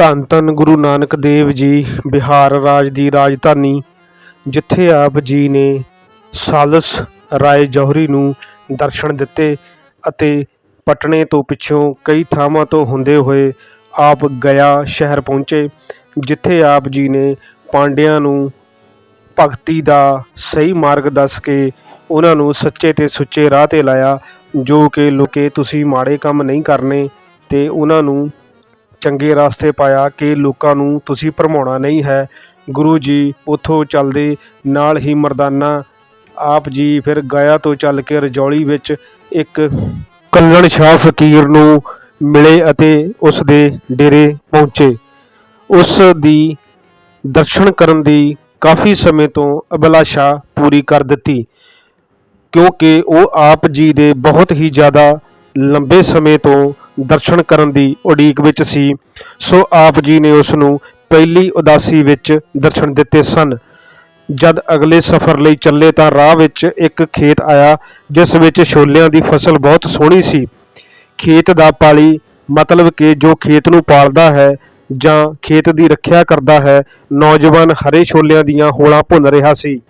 ਧੰਨ ਧੰਨ ਗੁਰੂ ਨਾਨਕ ਦੇਵ ਜੀ, ਬਿਹਾਰ ਰਾਜ ਦੀ ਰਾਜਧਾਨੀ, ਜਿੱਥੇ ਆਪ ਜੀ ਨੇ ਸਾਲਸ ਰਾਏ ਜੌਹਰੀ ਨੂੰ ਦਰਸ਼ਨ ਦਿੱਤੇ ਅਤੇ ਪਟਨੇ ਤੋਂ ਪਿੱਛੋਂ ਕਈ ਥਾਵਾਂ ਤੋਂ ਹੁੰਦੇ ਹੋਏ ਆਪ ਗਿਆ ਸ਼ਹਿਰ ਪਹੁੰਚੇ, ਜਿੱਥੇ ਆਪ ਜੀ ਨੇ ਪਾਂਡਿਆਂ ਨੂੰ ਭਗਤੀ ਦਾ ਸਹੀ ਮਾਰਗ ਦੱਸ ਕੇ ਉਹਨਾਂ ਨੂੰ ਸੱਚੇ ਤੇ ਸੁੱਚੇ ਰਾਹ ਤੇ ਲਾਇਆ, ਜੋ ਕਿ ਲੋਕੇ ਤੁਸੀਂ ਮਾੜੇ ਕੰਮ ਨਹੀਂ ਕਰਨੇ ਤੇ ਉਹਨਾਂ ਨੂੰ ਚੰਗੇ ਰਸਤੇ ਪਾਇਆ ਕਿ ਲੋਕਾਂ ਨੂੰ ਤੁਸੀਂ ਭਰਮਾਉਣਾ ਨਹੀਂ ਹੈ। ਗੁਰੂ ਜੀ ਉਥੋਂ ਚੱਲਦੇ, ਨਾਲ ਹੀ ਮਰਦਾਨਾ ਆਪ ਜੀ ਫਿਰ ਗਾਇਆ ਤੋਂ ਚੱਲ ਕੇ ਰਜੌਲੀ ਵਿੱਚ ਇੱਕ ਕੱਲਣ ਸ਼ਾਹ ਫਕੀਰ ਨੂੰ ਮਿਲੇ ਅਤੇ ਉਸ ਦੇ ਡੇਰੇ ਪਹੁੰਚੇ। ਉਸ ਦੀ ਦਰਸ਼ਨ ਕਰਨ ਦੀ ਕਾਫੀ ਸਮੇਂ ਤੋਂ ਅਭਿਲਾਸ਼ਾ ਪੂਰੀ ਕਰ ਦਿੱਤੀ, ਕਿਉਂਕਿ ਉਹ ਆਪ ਜੀ ਦੇ ਬਹੁਤ ਹੀ ਜ਼ਿਆਦਾ ਲੰਬੇ ਸਮੇਂ ਤੋਂ ਦਰਸ਼ਨ ਕਰਨ ਦੀ ਉਡੀਕ ਵਿੱਚ ਸੀ। ਸੋ ਆਪ ਜੀ ਨੇ ਉਸ ਨੂੰ ਪਹਿਲੀ ਉਦਾਸੀ ਵਿੱਚ ਦਰਸ਼ਨ ਦਿੱਤੇ ਸਨ। ਜਦ ਅਗਲੇ ਸਫ਼ਰ ਲਈ ਚੱਲੇ ਤਾਂ ਰਾਹ ਵਿੱਚ ਇੱਕ ਖੇਤ ਆਇਆ, ਜਿਸ ਵਿੱਚ ਛੋਲਿਆਂ ਦੀ ਫਸਲ ਬਹੁਤ ਸੋਹਣੀ ਸੀ। ਖੇਤ ਦਾ ਪਾਲੀ ਮਤਲਬ ਕਿ ਜੋ ਖੇਤ ਨੂੰ ਪਾਲਦਾ ਹੈ ਜਾਂ ਖੇਤ ਦੀ ਰੱਖਿਆ ਕਰਦਾ ਹੈ, ਨੌਜਵਾਨ ਹਰੇ ਛੋਲਿਆਂ ਦੀਆਂ ਹੋਲਾਂ ਭੁੰਨ ਰਿਹਾ ਸੀ।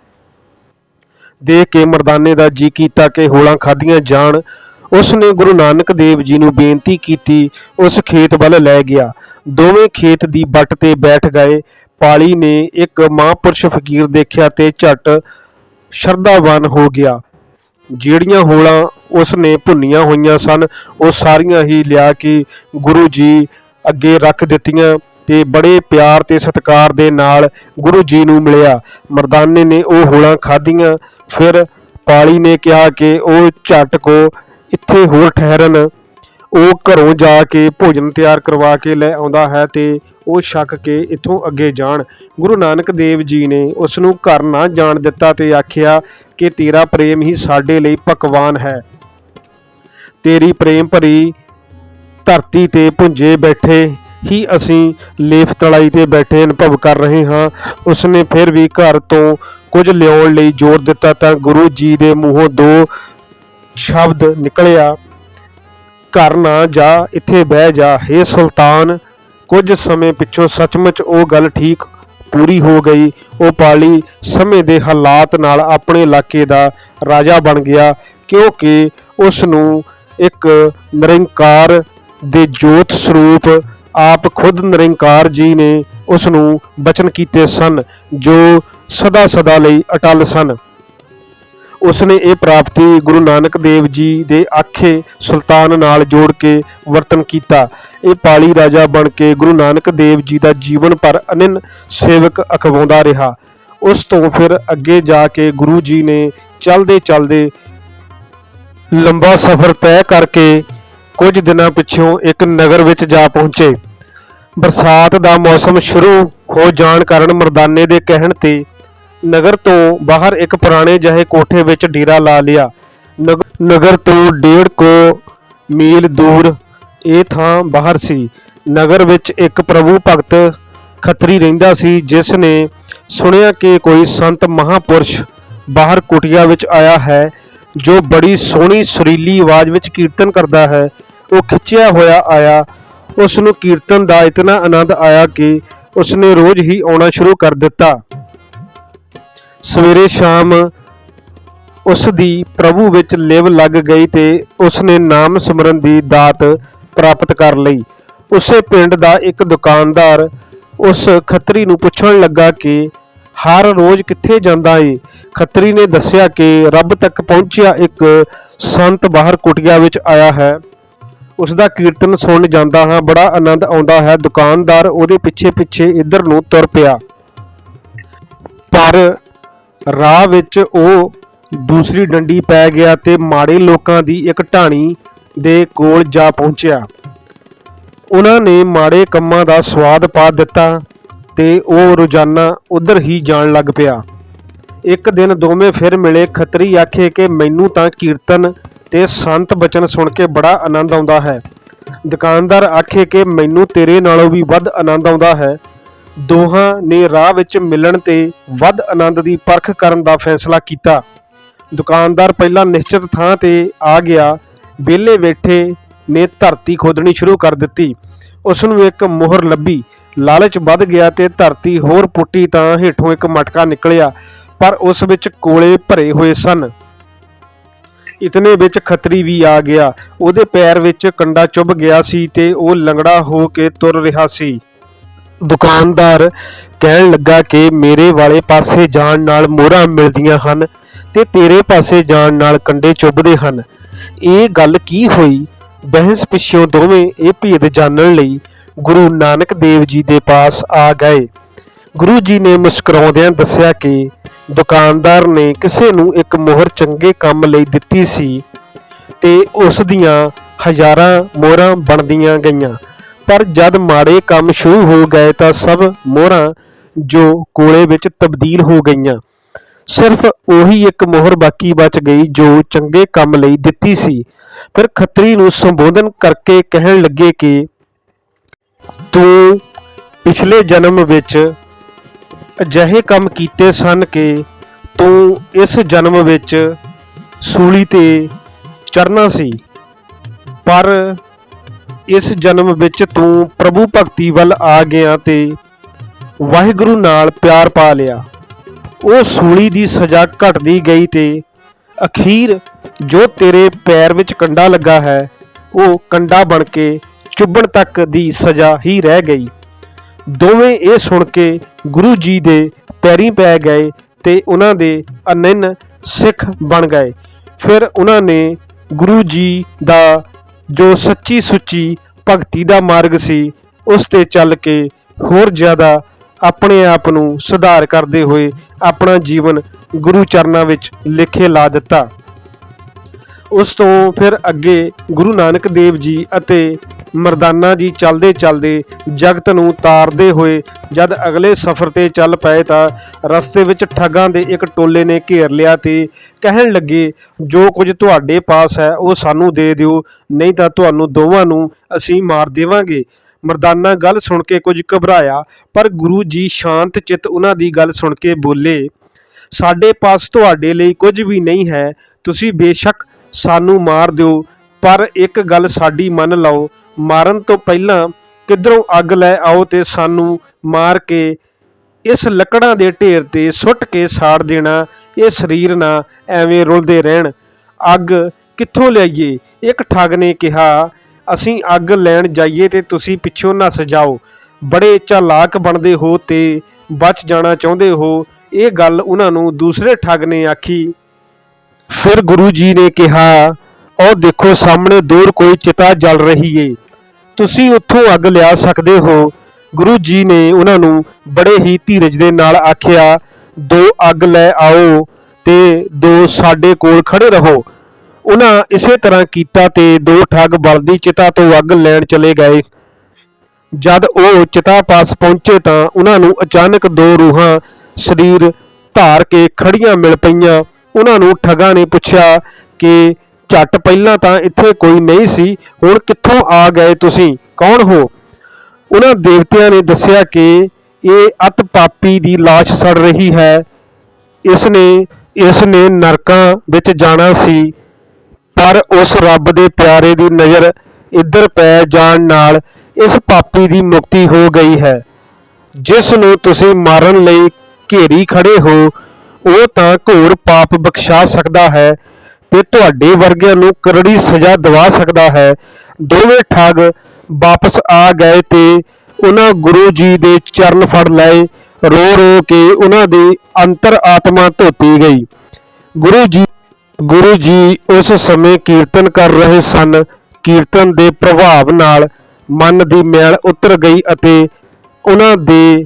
ਦੇਖ ਕੇ ਮਰਦਾਨੇ ਦਾ ਜੀ ਕੀਤਾ ਕਿ ਹੋਲਾਂ ਖਾਧੀਆਂ ਜਾਣ ਉਸ ਨੇ ਗੁਰੂ ਨਾਨਕ ਦੇਵ ਜੀ ਨੂੰ ਬੇਨਤੀ ਕੀਤੀ, ਉਸ ਖੇਤ ਵੱਲ ਲੈ ਗਿਆ। ਦੋਵੇਂ ਖੇਤ ਦੀ ਵੱਟ ਤੇ ਬੈਠ ਗਏ। ਪਾਲੀ ਨੇ ਇੱਕ ਮਹਾਂਪੁਰਸ਼ ਫਕੀਰ ਦੇਖਿਆ ਤੇ ਝਟ ਸ਼ਰਧਾਵਾਨ ਹੋ ਗਿਆ। ਜਿਹੜੀਆਂ ਹੋਲਾਂ ਉਸ ਨੇ ਭੁੰਨੀਆਂ ਹੋਈਆਂ ਸਨ, ਉਹ ਸਾਰੀਆਂ ਹੀ ਲਿਆ ਕੇ ਗੁਰੂ ਜੀ ਅੱਗੇ ਰੱਖ ਦਿੱਤੀਆਂ ਤੇ ਬੜੇ ਪਿਆਰ ਤੇ ਸਤਿਕਾਰ ਦੇ ਨਾਲ ਗੁਰੂ ਜੀ ਨੂੰ ਮਿਲਿਆ। ਮਰਦਾਨੇ ਨੇ ਉਹ ਹੋਲਾਂ ਖਾਧੀਆਂ। ਫਿਰ ਪਾਲੀ ਨੇ ਕਿਹਾ ਕਿ ਉਹ ਝਟ ਕੋ ਇੱਥੇ ਹੋਰ ਠਹਿਰਨ। ਉਹ ਘਰੋਂ ਜਾ ਕੇ ਭੋਜਨ ਤਿਆਰ ਕਰਵਾ ਕੇ ਲੈ ਆਉਂਦਾ ਹੈ ਤੇ ਉਹ ਛੱਕ ਕੇ ਇੱਥੋਂ ਅੱਗੇ ਜਾਣ। ਗੁਰੂ ਨਾਨਕ ਦੇਵ ਜੀ ਨੇ ਉਸ ਨੂੰ ਘਰ ਨਾ ਜਾਣ ਦਿੱਤਾ ਤੇ ਆਖਿਆ ਕਿ ਤੇਰਾ ਪ੍ਰੇਮ ਹੀ ਸਾਡੇ ਲਈ ਪਕਵਾਨ ਹੈ। ਤੇਰੀ ਪ੍ਰੇਮ ਭਰੀ ਧਰਤੀ ਤੇ ਪੁੰਜੇ ਬੈਠੇ, ਹੀ ਅਸੀਂ ਲੇਫ ਤਲਾਈ ਤੇ ਬੈਠੇ ਅਨੁਭਵ ਕਰ ਰਹੇ ਹਾਂ। ਉਸਨੇ ਫਿਰ ਵੀ ਘਰ ਤੋਂ ਕੁਝ ਲਿਆਉਣ ਲਈ ਜ਼ੋਰ ਦਿੱਤਾ ਤਾਂ ਗੁਰੂ ਜੀ ਦੇ ਮੂੰਹੋਂ ਦੋ ਸ਼ਬਦ ਨਿਕਲਿਆ, ਘਰ ਨਾ ਜਾ, ਇੱਥੇ ਬਹਿ ਜਾ। ਹੇ ਸੁਲਤਾਨ, ਕੁਝ ਸਮੇਂ ਪਿੱਛੋਂ ਸੱਚਮੁੱਚ ਉਹ ਗੱਲ ਠੀਕ ਪੂਰੀ ਹੋ ਗਈ। ਉਹ ਪਾਲੀ ਸਮੇਂ ਦੇ ਹਾਲਾਤ ਨਾਲ ਆਪਣੇ ਇਲਾਕੇ ਦਾ ਰਾਜਾ ਬਣ ਗਿਆ, ਕਿਉਂਕਿ ਉਸ ਨੂੰ ਇੱਕ ਨਿਰੰਕਾਰ ਦੇ ਜੋਤ ਸਰੂਪ ਆਪ ਖੁਦ ਨਿਰੰਕਾਰ ਜੀ ਨੇ ਉਸ ਨੂੰ ਬਚਨ ਕੀਤੇ ਸਨ, ਜੋ ਸਦਾ ਸਦਾ ਲਈ ਅਟਲ ਸਨ। ਉਸ ਨੇ ਇਹ ਪ੍ਰਾਪਤੀ ਗੁਰੂ ਨਾਨਕ ਦੇਵ ਜੀ ਦੇ ਆਖੇ ਸੁਲਤਾਨ ਨਾਲ ਜੋੜ ਕੇ ਵਰਤਨ ਕੀਤਾ। ਇਹ ਪਾਲੀ ਰਾਜਾ ਬਣ ਕੇ ਗੁਰੂ ਨਾਨਕ ਦੇਵ ਜੀ ਦਾ ਜੀਵਨ ਪਰ ਅਨਿਨ ਸੇਵਕ ਅਖਵਾਉਂਦਾ ਰਿਹਾ। ਉਸ ਤੋਂ ਫਿਰ ਅੱਗੇ ਜਾ ਕੇ ਗੁਰੂ ਜੀ ਨੇ ਚਲਦੇ ਚਲਦੇ ਲੰਬਾ ਸਫ਼ਰ ਤੈਅ ਕਰਕੇ ਕੁਝ ਦਿਨਾਂ ਪਿੱਛੋਂ ਇੱਕ ਨਗਰ ਵਿੱਚ ਜਾ ਪਹੁੰਚੇ। ਬਰਸਾਤ ਦਾ ਮੌਸਮ ਸ਼ੁਰੂ ਹੋ ਜਾਣ ਕਾਰਨ ਮਰਦਾਨੇ ਦੇ ਕਹਿਣ ਤੇ ਨਗਰ ਤੋਂ ਬਾਹਰ ਇੱਕ ਪੁਰਾਣੇ ਜਿਹੇ ਕੋਠੇ ਵਿੱਚ ਡੇਰਾ ਲਾ ਲਿਆ। ਨਗ- ਨਗਰ ਤੋਂ ਡੇਢ ਕੋ ਮੀਲ ਦੂਰ ਇਹ ਥਾਂ ਬਾਹਰ ਸੀ। ਨਗਰ ਵਿੱਚ ਇੱਕ ਪ੍ਰਭੂ ਭਗਤ ਖੱਤਰੀ ਰਹਿੰਦਾ ਸੀ, ਜਿਸ ਨੇ ਸੁਣਿਆ ਕਿ ਕੋਈ ਸੰਤ ਮਹਾਪੁਰਸ਼ ਬਾਹਰ ਕੁਟਿਆ ਵਿੱਚ ਆਇਆ ਹੈ, ਜੋ ਬੜੀ ਸੋਹਣੀ ਸੁਰੀਲੀ ਆਵਾਜ਼ ਵਿੱਚ ਕੀਰਤਨ ਕਰਦਾ ਹੈ। ਉਹ ਖਿੱਚਿਆ ਹੋਇਆ ਆਇਆ। ਉਸ ਨੂੰ ਕੀਰਤਨ ਦਾ ਇਤਨਾ ਆਨੰਦ ਆਇਆ ਕਿ ਉਸ ਨੇ ਰੋਜ਼ ਹੀ ਆਉਣਾ ਸ਼ੁਰੂ ਕਰ ਦਿੱਤਾ। ਸਵੇਰੇ ਸ਼ਾਮ ਉਸ ਦੀ ਪ੍ਰਭੂ ਵਿੱਚ ਲਿਵ ਲੱਗ ਗਈ ਤੇ ਉਸ ਨੇ ਨਾਮ ਸਿਮਰਨ ਦੀ ਦਾਤ ਪ੍ਰਾਪਤ ਕਰ ਲਈ। ਉਸੇ ਪਿੰਡ ਦਾ ਇੱਕ ਦੁਕਾਨਦਾਰ ਉਸ ਖੱਤਰੀ ਨੂੰ ਪੁੱਛਣ ਲੱਗਾ ਕਿ ਹਰ ਰੋਜ਼ ਕਿੱਥੇ ਜਾਂਦਾ ਏ? ਖੱਤਰੀ ਨੇ ਦੱਸਿਆ ਕਿ ਰੱਬ ਤੱਕ ਪਹੁੰਚਿਆ ਇੱਕ ਸੰਤ ਬਾਹਰ ਕੁਟਿਆ ਵਿੱਚ ਆਇਆ ਹੈ। ਉਸ ਦਾ ਕੀਰਤਨ ਸੁਣ ਜਾਂਦਾ ਹਾਂ, ਬੜਾ ਆਨੰਦ ਆਉਂਦਾ ਹੈ। ਦੁਕਾਨਦਾਰ ਉਹਦੇ ਪਿੱਛੇ ਪਿੱਛੇ ਇੱਧਰ ਨੂੰ ਤੁਰ ਪਿਆ। ਪਰ ਰਾਹ ਵਿੱਚ ਉਹ ਦੂਸਰੀ ਡੰਡੀ ਪੈ ਗਿਆ ਤੇ ਮਾੜੇ ਲੋਕਾਂ ਦੀ ਇੱਕ ਢਾਣੀ ਦੇ ਕੋਲ ਜਾ ਪਹੁੰਚਿਆ। ਉਹਨਾਂ ਨੇ ਮਾੜੇ ਕੰਮਾਂ ਦਾ ਸਵਾਦ ਪਾ ਦਿੱਤਾ ਤੇ ਉਹ ਰੋਜ਼ਾਨਾ ਉਧਰ ਹੀ ਜਾਣ ਲੱਗ ਪਿਆ। ਇੱਕ ਦਿਨ ਦੋਵੇਂ ਫਿਰ ਮਿਲੇ ਖੱਤਰੀ ਆਖੇ ਕਿ ਮੈਨੂੰ ਤਾਂ ਕੀਰਤਨ ਤੇ ਸੰਤ ਬਚਨ ਸੁਣ ਕੇ ਬੜਾ ਆਨੰਦ ਆਉਂਦਾ ਹੈ। ਦੁਕਾਨਦਾਰ ਆਖੇ ਕਿ ਮੈਨੂੰ ਤੇਰੇ ਨਾਲੋਂ ਵੀ ਵੱਧ ਆਨੰਦ ਆਉਂਦਾ ਹੈ। ਦੋਹਾਂ ਨੇ ਰਾਹ ਵਿੱਚ ਮਿਲਣ ਤੇ ਵੱਧ ਆਨੰਦ ਦੀ ਪਰਖ ਕਰਨ ਦਾ ਫੈਸਲਾ ਕੀਤਾ। ਦੁਕਾਨਦਾਰ ਪਹਿਲਾਂ ਨਿਸ਼ਚਿਤ ਥਾਂ ਤੇ ਆ ਗਿਆ। ਵਿਹਲੇ ਬੈਠੇ ਨੇ ਧਰਤੀ ਖੋਦਣੀ ਸ਼ੁਰੂ ਕਰ ਦਿੱਤੀ। ਉਸ ਨੂੰ ਇੱਕ ਮੋਹਰ ਲੱਭੀ। ਲਾਲਚ ਵੱਧ ਗਿਆ ਤੇ ਧਰਤੀ ਹੋਰ ਪੁੱਟੀ ਤਾਂ ਹੇਠੋਂ ਇੱਕ ਮਟਕਾ ਨਿਕਲਿਆ, ਪਰ ਉਸ ਵਿੱਚ ਕੋਲੇ ਭਰੇ ਹੋਏ ਸਨ। ਇਤਨੇ ਵਿੱਚ ਖਤਰੀ ਵੀ ਆ ਗਿਆ। ਉਹਦੇ ਪੈਰ ਵਿੱਚ ਕੰਡਾ ਚੁੱਭ ਗਿਆ ਸੀ ਤੇ ਉਹ ਲੰਗੜਾ ਹੋ ਕੇ ਤੁਰ ਰਿਹਾ ਸੀ। ਦੁਕਾਨਦਾਰ ਕਹਿਣ ਲੱਗਾ ਕਿ ਮੇਰੇ ਵਾਲੇ ਪਾਸੇ ਜਾਣ ਨਾਲ ਮੋਹਰਾਂ ਮਿਲਦੀਆਂ ਹਨ ਤੇ ਤੇਰੇ ਪਾਸੇ ਜਾਣ ਨਾਲ ਕੰਡੇ ਚੁੱਭਦੇ ਹਨ। ਇਹ ਗੱਲ ਕੀ ਹੋਈ? ਬਹਿਸ ਪਿੱਛੋਂ ਦੋਵੇਂ ਇਹ ਭੇਦ ਜਾਣਨ ਲਈ ਗੁਰੂ ਨਾਨਕ ਦੇਵ ਜੀ ਦੇ ਪਾਸ ਆ ਗਏ। ਗੁਰੂ ਜੀ ਨੇ ਮੁਸਕਰਾਉਂਦਿਆਂ ਦੱਸਿਆ ਕਿ ਦੁਕਾਨਦਾਰ ਨੇ ਕਿਸੇ ਨੂੰ ਇੱਕ ਮੋਹਰ ਚੰਗੇ ਕੰਮ ਲਈ ਦਿੱਤੀ ਸੀ ਤੇ ਉਸ ਦੀਆਂ ਹਜ਼ਾਰਾਂ ਮੋਹਰਾਂ ਬਣਦੀਆਂ ਗਈਆਂ। ਪਰ ਜਦ ਮਾੜੇ ਕੰਮ ਸ਼ੁਰੂ ਹੋ ਗਏ ਤਾਂ ਸਭ ਮੋਹਰਾਂ ਜੋ ਕੋਲੇ ਵਿੱਚ ਤਬਦੀਲ ਹੋ ਗਈਆਂ। ਸਿਰਫ ਉਹੀ ਇੱਕ ਮੋਹਰ ਬਾਕੀ ਬਚ ਗਈ ਜੋ ਚੰਗੇ ਕੰਮ ਲਈ ਦਿੱਤੀ ਸੀ। ਫਿਰ ਖੱਤਰੀ ਨੂੰ ਸੰਬੋਧਨ ਕਰਕੇ ਕਹਿਣ ਲੱਗੇ ਕਿ, ਤੂੰ ਪਿਛਲੇ ਜਨਮ ਵਿੱਚ ਅਜਿਹੇ ਕੰਮ ਕੀਤੇ ਸਨ ਕਿ ਤੂੰ ਇਸ ਜਨਮ ਵਿੱਚ ਸੂਲੀ ਤੇ ਚੜਨਾ ਸੀ। ਪਰ ਇਸ ਜਨਮ ਵਿੱਚ ਤੂੰ ਪ੍ਰਭੂ ਭਗਤੀ ਵੱਲ ਆ ਗਿਆ ਤੇ ਵਾਹਿਗੁਰੂ ਨਾਲ ਪਿਆਰ ਪਾ ਲਿਆ। ਉਹ ਸੂਲੀ ਦੀ ਸਜ਼ਾ ਘਟਦੀ ਗਈ ਤੇ ਅਖੀਰ ਜੋ ਤੇਰੇ ਪੈਰ ਵਿੱਚ ਕੰਡਾ ਲੱਗਾ ਹੈ, ਉਹ ਕੰਡਾ ਬਣ ਕੇ ਚੁੱਭਣ ਤੱਕ ਦੀ ਸਜ਼ਾ ਹੀ ਰਹਿ ਗਈ। ਦੋਵੇਂ ਇਹ ਸੁਣ ਕੇ ਗੁਰੂ ਜੀ ਦੇ ਪੈਰੀ ਪੈ ਗਏ ਤੇ ਉਹਨਾਂ ਦੇ ਅਨੰਨ ਸਿੱਖ ਬਣ ਗਏ। ਫਿਰ ਉਹਨਾਂ ਨੇ ਗੁਰੂ ਜੀ ਦਾ ਜੋ ਸੱਚੀ ਸੁੱਚੀ ਭਗਤੀ ਦਾ ਮਾਰਗ ਸੀ, ਉਸ ਤੇ ਚੱਲ ਕੇ ਹੋਰ ਜ਼ਿਆਦਾ ਆਪਣੇ ਆਪ ਨੂੰ ਸੁਧਾਰ ਕਰਦੇ ਹੋਏ ਆਪਣਾ ਜੀਵਨ ਗੁਰੂ ਚਰਨਾਂ ਵਿੱਚ ਲਿਖੇ ਲਾ ਦਿੱਤਾ। ਉਸ ਤੋਂ ਫਿਰ ਅੱਗੇ ਗੁਰੂ ਨਾਨਕ ਦੇਵ ਜੀ ਅਤੇ ਮਰਦਾਨਾ ਜੀ ਚੱਲਦੇ ਚੱਲਦੇ ਜਗਤ ਨੂੰ ਤਾਰਦੇ ਹੋਏ ਜਦ ਅਗਲੇ ਸਫ਼ਰ ਤੇ ਚੱਲ ਪਏ ਤਾਂ ਰਸਤੇ ਵਿੱਚ ਠੱਗਾਂ ਦੇ ਇੱਕ ਟੋਲੇ ਨੇ ਘੇਰ ਲਿਆ ਤੇ ਕਹਿਣ ਲੱਗੇ, ਜੋ ਕੁਝ ਤੁਹਾਡੇ ਪਾਸ ਹੈ, ਉਹ ਸਾਨੂੰ ਦੇ ਦਿਓ, ਨਹੀਂ ਤਾਂ ਤੁਹਾਨੂੰ ਦੋਵਾਂ ਨੂੰ ਅਸੀਂ ਮਾਰ ਦੇਵਾਂਗੇ। ਮਰਦਾਨਾ ਗੱਲ ਸੁਣ ਕੇ ਕੁਝ ਘਬਰਾਇਆ, ਪਰ ਗੁਰੂ ਜੀ ਸ਼ਾਂਤ ਚਿੱਤ ਉਹਨਾਂ ਦੀ ਗੱਲ ਸੁਣ ਕੇ ਬੋਲੇ, ਸਾਡੇ ਪਾਸ ਤੁਹਾਡੇ ਲਈ ਕੁਝ ਵੀ ਨਹੀਂ ਹੈ, ਤੁਸੀਂ ਬੇਸ਼ੱਕ ਸਾਨੂੰ ਮਾਰ ਦਿਓ, ਪਰ ਇੱਕ ਗੱਲ ਸਾਡੀ ਮੰਨ ਲਓ, ਮਾਰਨ ਤੋਂ ਪਹਿਲਾਂ ਕਿਧਰੋਂ ਅੱਗ ਲੈ ਆਓ ਤੇ ਸਾਨੂੰ ਮਾਰ ਕੇ ਇਸ ਲੱਕੜਾਂ ਦੇ ਢੇਰ ਤੇ ਸੁੱਟ ਕੇ ਸਾੜ ਦੇਣਾ, ਇਹ ਸਰੀਰ ਨਾ ਐਵੇਂ ਰੁਲਦੇ ਰਹਿਣ। ਅੱਗ ਕਿੱਥੋਂ ਲਿਆਈਏ? ਇੱਕ ਠੱਗ ਨੇ ਕਿਹਾ, ਅਸੀਂ ਅੱਗ ਲੈਣ ਜਾਈਏ ਤੇ ਤੁਸੀਂ ਪਿੱਛੋਂ ਨੱਸ ਜਾਓ। ਬੜੇ ਚਾਲਾਕ ਬਣਦੇ ਹੋ ਤੇ ਬਚ ਜਾਣਾ ਚਾਹੁੰਦੇ ਹੋ। ਇਹ ਗੱਲ ਉਹਨਾਂ ਨੂੰ ਦੂਸਰੇ ਠੱਗ ਨੇ ਆਖੀ। ਫਿਰ ਗੁਰੂ ਜੀ ਨੇ ਕਿਹਾ ਉਹ ਦੇਖੋ ਸਾਹਮਣੇ ਦੂਰ ਕੋਈ ਚਿਤਾ ਜਲ ਰਹੀ ਏ। ਤੁਸੀਂ ਉੱਥੋਂ ਅੱਗ ਲਿਆ ਸਕਦੇ ਹੋ। ਗੁਰੂ ਜੀ ਨੇ ਉਹਨਾਂ ਨੂੰ ਬੜੇ ਹੀ ਧੀਰਜ ਦੇ ਨਾਲ ਆਖਿਆ, ਦੋ ਅੱਗ ਲੈ ਆਓ ਤੇ ਦੋ ਸਾਡੇ ਕੋਲ ਖੜੇ ਰਹੋ। ਉਹਨਾਂ ਇਸੇ ਤਰ੍ਹਾਂ ਕੀਤਾ ਤੇ ਦੋ ਠੱਗ ਬਲਦੀ ਚਿਤਾ ਤੋਂ ਅੱਗ ਲੈਣ ਚਲੇ ਗਏ। ਜਦ ਉਹ ਚਿਤਾ ਪਾਸ ਪਹੁੰਚੇ ਤਾਂ ਉਹਨਾਂ ਨੂੰ ਅਚਾਨਕ ਦੋ ਰੂਹਾਂ ਸਰੀਰ ਧਾਰ ਕੇ ਖੜੀਆਂ ਮਿਲ ਪਈਆਂ। ਉਹਨਾਂ ਨੂੰ ਠੱਗਾਂ ਨੇ ਪੁੱਛਿਆ ਕਿ ਝੱਟ ਪਹਿਲਾਂ ਤਾਂ ਇੱਥੇ ਕੋਈ ਨਹੀਂ ਸੀ, ਹੁਣ ਕਿੱਥੋਂ ਆ ਗਏ ਤੁਸੀਂ? ਕੌਣ ਹੋ? ਉਹਨਾਂ ਦੇਵਤਿਆਂ ਨੇ ਦੱਸਿਆ ਕਿ ਇਹ ਅਤ ਪਾਪੀ ਦੀ ਲਾਸ਼ ਸੜ ਰਹੀ ਹੈ। ਇਸ ਨੇ ਇਸ ਨੇ ਨਰਕਾਂ ਵਿੱਚ ਜਾਣਾ ਸੀ, ਪਰ ਉਸ ਰੱਬ ਦੇ ਪਿਆਰੇ ਦੀ ਨਜ਼ਰ ਇੱਧਰ ਪੈ ਜਾਣ ਨਾਲ ਇਸ ਪਾਪੀ ਦੀ ਮੁਕਤੀ ਹੋ ਗਈ ਹੈ। ਜਿਸ ਨੂੰ ਤੁਸੀਂ ਮਾਰਨ ਲਈ ਘੇਰੀ ਖੜੇ ਹੋ ਉਹ ਤਾਂ ਘੋਰ ਪਾਪ ਬਖਸ਼ਾ ਸਕਦਾ ਹੈ ਤੇ ਤੁਹਾਡੇ ਵਰਗਿਆਂ ਨੂੰ ਕਰੜੀ ਸਜ਼ਾ ਦਿਵਾ ਸਕਦਾ ਹੈ। ਦੋਵੇਂ ਠੱਗ ਵਾਪਸ ਆ ਗਏ ਤੇ ਉਹਨਾਂ ਗੁਰੂ ਜੀ ਦੇ ਚਰਨ ਫੜ ਲਏ। ਰੋ ਰੋ ਕੇ ਉਹਨਾਂ ਦੀ ਅੰਤਰ ਆਤਮਾ ਧੋਤੀ ਗਈ। ਗੁਰੂ ਜੀ ਗੁਰੂ ਜੀ ਉਸ ਸਮੇਂ ਕੀਰਤਨ ਕਰ ਰਹੇ ਸਨ। ਕੀਰਤਨ ਦੇ ਪ੍ਰਭਾਵ ਨਾਲ ਮਨ ਦੀ ਮੈਲ ਉਤਰ ਗਈ ਅਤੇ ਉਹਨਾਂ ਦੇ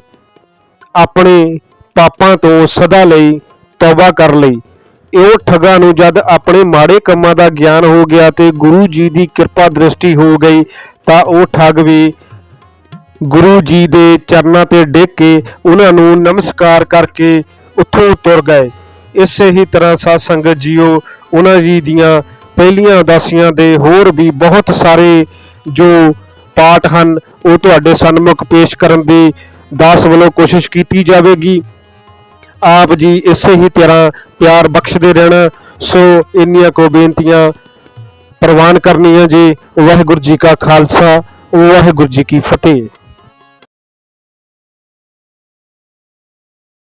ਆਪਣੇ ਪਾਪਾਂ ਤੋਂ ਸਦਾ ਲਈ ਤੌਬਾ ਕਰ ਲਈ। ਇਹ ਠੱਗਾਂ ਨੂੰ ਜਦ ਆਪਣੇ ਮਾੜੇ ਕੰਮਾਂ ਦਾ ਗਿਆਨ ਹੋ ਗਿਆ ਤੇ ਗੁਰੂ ਜੀ ਦੀ ਕਿਰਪਾ ਦ੍ਰਿਸ਼ਟੀ ਹੋ ਗਈ, ਤਾਂ ਉਹ ਠੱਗ ਵੀ ਗੁਰੂ ਜੀ ਦੇ ਚਰਨਾਂ ਤੇ ਡਿੱਗ ਕੇ ਉਹਨਾਂ ਨੂੰ ਨਮਸਕਾਰ ਕਰਕੇ ਉੱਥੋਂ ਤੁਰ ਗਏ। ਇਸੇ ਹੀ ਤਰ੍ਹਾਂ ਸਾਧ ਸੰਗਤ ਜੀਓ, ਉਹਨਾਂ ਜੀ ਦੀਆਂ ਪਹਿਲੀਆਂ ਉਦਾਸੀਆਂ ਦੇ ਹੋਰ ਵੀ ਬਹੁਤ ਸਾਰੇ ਜੋ ਪਾਠ ਹਨ, ਉਹ ਤੁਹਾਡੇ ਸਨਮੁਖ ਪੇਸ਼ ਕਰਨ ਦੀ ਦਾਸ ਵੱਲੋਂ ਕੋਸ਼ਿਸ਼ ਕੀਤੀ ਜਾਵੇਗੀ। ਆਪ ਜੀ ਇਸੇ ਹੀ ਤਰ੍ਹਾਂ ਪਿਆਰ ਬਖਸ਼ਦੇ ਰਹਿਣਾ। ਸੋ ਇੰਨੀਆਂ ਕੋ ਬੇਨਤੀਆਂ ਪ੍ਰਵਾਨ ਕਰਨੀਆਂ ਜੀ। ਵਾਹਿਗੁਰੂ ਜੀ ਕਾ ਖਾਲਸਾ, ਵਾਹਿਗੁਰੂ ਜੀ ਕੀ ਫਤਿਹ।